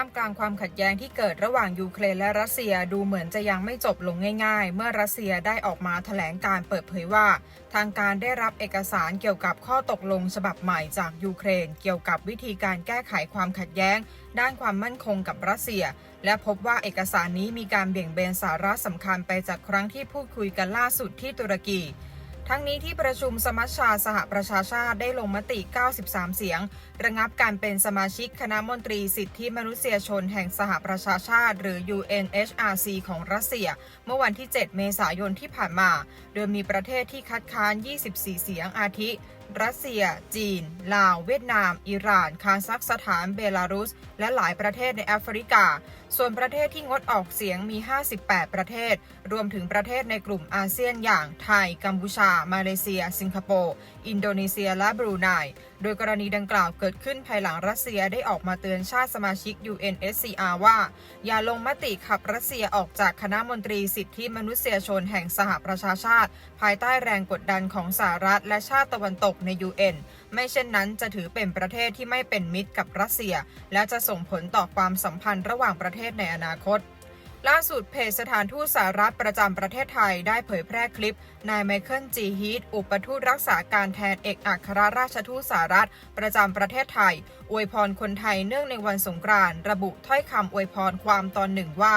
ามกลางความขัดแย้งที่เกิดระหว่างยูเครนและรัสเซียดูเหมือนจะยังไม่จบลงง่าย ๆ เมื่อรัสเซียได้ออกมาแถลงการเปิดเผยว่า ทางการได้รับเอกสารเกี่ยวกับข้อตกลงฉบับใหม่จากยูเครน เกี่ยวกับวิธีการแก้ไขความขัดแย้ง ด้านความมั่นคงกับรัสเซีย และพบว่าเอกสารนี้มีการเบี่ยงเบนสาระสำคัญไปจากครั้งที่พูดคุยกันล่าสุดที่ตุรกี ทั้งนี้ที่ประชุมสมัชชาสหประชาชาติได้ลงมติ 93 เสียง ระงับการเป็นสมาชิกคณะมนตรีสิทธิมนุษยชนแห่งสหประชาชาติ หรือ UNHRC ของรัสเซีย เมื่อวันที่ 7 เมษายนที่ผ่านมา โดยมีประเทศที่คัดค้าน 24 เสียงอาทิ รัสเซีย จีน ลาว เวียดนาม อิหร่าน คาซัคสถาน เบลารุส และหลายประเทศในแอฟริกา ส่วนประเทศที่งดออกเสียงมี 58 ประเทศ รวมถึงประเทศในกลุ่มอาเซียนอย่างไทย กัมพูชา มาเลเซีย สิงคโปร์ อินโดนีเซีย และบรูไน โดยกรณีดังกล่าวเกิดขึ้นภายหลังรัสเซียได้ออกมาเตือนชาติสมาชิก UNSCR ว่า อย่าลงมติขับรัสเซียออกจากคณะมนตรีสิทธิมนุษยชนแห่งสหประชาชาติ ภายใต้แรงกดดันของสหรัฐและชาติตะวันตกใน UN ไม่เช่นนั้นจะถือเป็นประเทศที่ไม่เป็นมิตรกับรัสเซีย และจะส่งผลต่อความสัมพันธ์ระหว่างประเทศในอนาคตล่าสุดเพจสถานทูตสหรัฐประจำประเทศไทยได้เผยแพร่คลิป นายไมเคิลจีฮีทอุปทูตรักษาการแทนเอกอัครราชทูตสหรัฐ ประจำประเทศไทย อวยพรคนไทยเนื่องในวันสงกรานต์ระบุถ้อยคำอวยพรความตอนหนึ่งว่า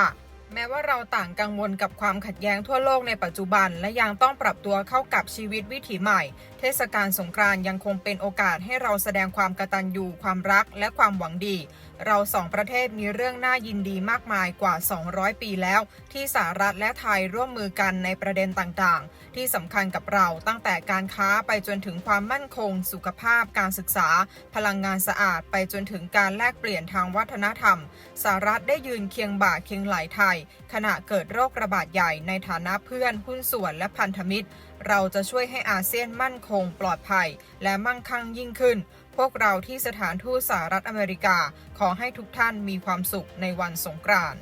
แม้ว่าเราต่างกังวลกับความขัดแย้งทั่วโลกในปัจจุบัน และยังต้องปรับตัวเข้ากับชีวิตวิถีใหม่ เทศกาลสงกรานยังคงเป็นโอกาสให้เราแสดงความกตัญญูความรักและความหวังดี เราสองประเทศมีเรื่องน่ายินดีมากมายกว่า 200 ปีแล้ว ที่สหรัฐและไทยร่วมมือกันในประเด็นต่างๆ ที่สำคัญกับเราตั้งแต่การค้าไปจนถึงความมั่นคง สุขภาพ การศึกษา พลังงานสะอาด ไปจนถึงการแลกเปลี่ยนทางวัฒนธรรมสหรัฐได้ยืนเคียงบ่าเคียงไหลไทยขณะเกิดโรคระบาดใหญ่ในฐานะเพื่อนหุ้นส่วนและพันธมิตร เราจะช่วยให้อาเซียนมั่นคงปลอดภัย และมั่งคั่งยิ่งขึ้น พวกเราที่สถานทูตสหรัฐอเมริกา ขอให้ทุกท่านมีความสุขในวันสงกรานต์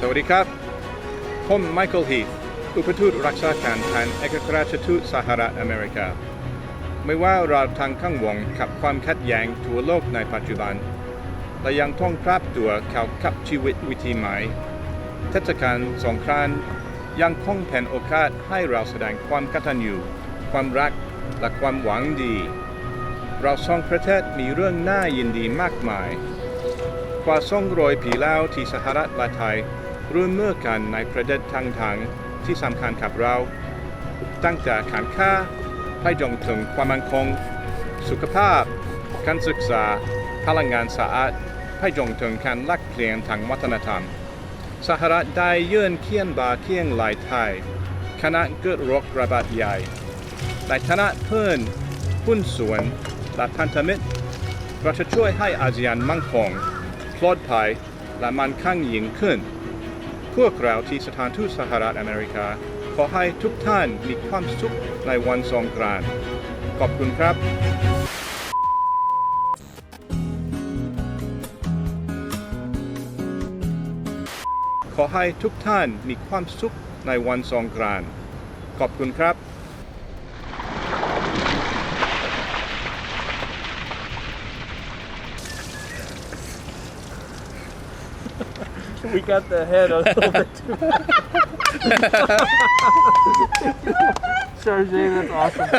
สวัสดีครับ ผมไมเคิลฮีทอุปทูตรักษาการแทนเอกอัครราชทูตสหรัฐอเมริกา ไม่ว่าเราทางข้างวงกับความขัดแย้งทั่วโลกในปัจจุบัน และยังต้องปรับตัวเข้ากับชีวิตวิถีใหม่ เทศกาลสงกรานต์ยังคงเป็นโอกาสให้เราแสดงความกตัญญูความรักและความหวังดี เราสองประเทศมีเรื่องน่ายินดีมากมายกว่าส่งรอยปีแล้วที่สหรัฐและไทยร่วมมือกันในประเด็นทางๆที่สำคัญกับเรา ตั้งแต่การค้าไปจนถึงความมั่นคง สุขภาพ การศึกษาพลังงานสะอาด ไปจนถึงการลักเปลี่ยนทางวัฒนธรรม สหรัฐได้ยื่นเคียนบาเคียงหลายไทยขณะเกิดรคระบาดใหญ่ในฐานะเพื่อนหุ้นส่วนและพันธมิตรเราจะช่วยให้อาเซียนมั่งคงปลอดภัยและมั่นคงยิ่งขึ้น พวกเราที่สถานทูตสหรัฐอเมริกา ขอให้ทุกท่านมีความสุขในวันสงกรานต์ขอบคุณครับ ขอให้ทุกท่านมีความสุขในวันสงกรานต์ขอบคุณครับ We got the head a little bit too. Charge, that's awesome.